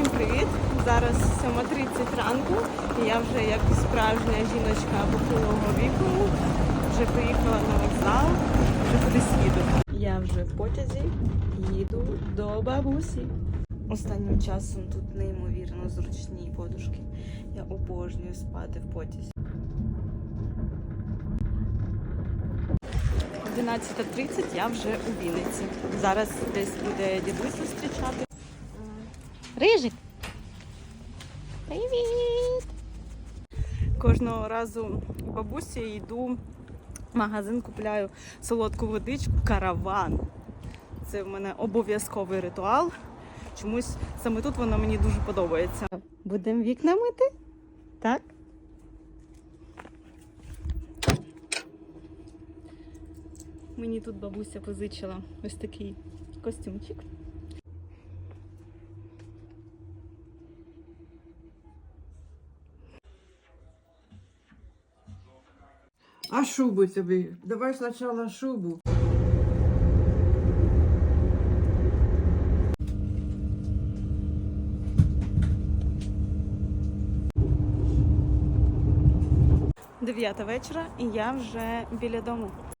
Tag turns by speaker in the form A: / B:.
A: Всім привіт! Зараз 7.30 ранку. І я вже як справжня жіночка похилого віку вже приїхала на вокзал, вже кудись їду. Я вже в потязі їду до бабусі. Останнім часом тут неймовірно зручні подушки. Я обожнюю спати в потязі. 11.30 я вже у Вінниці. Зараз десь буде дідусь зустрічати. Рижик. Привіт! Кожного разу бабусі йду в магазин, купляю солодку водичку, караван. Це в мене обов'язковий ритуал. Чомусь саме тут воно мені дуже подобається. Будемо вікна мити? Так? Мені тут бабуся позичила ось такий костюмчик.
B: А шубу тобі? Давай спочатку шубу.
A: Дев'ята вечора, і я вже біля дому.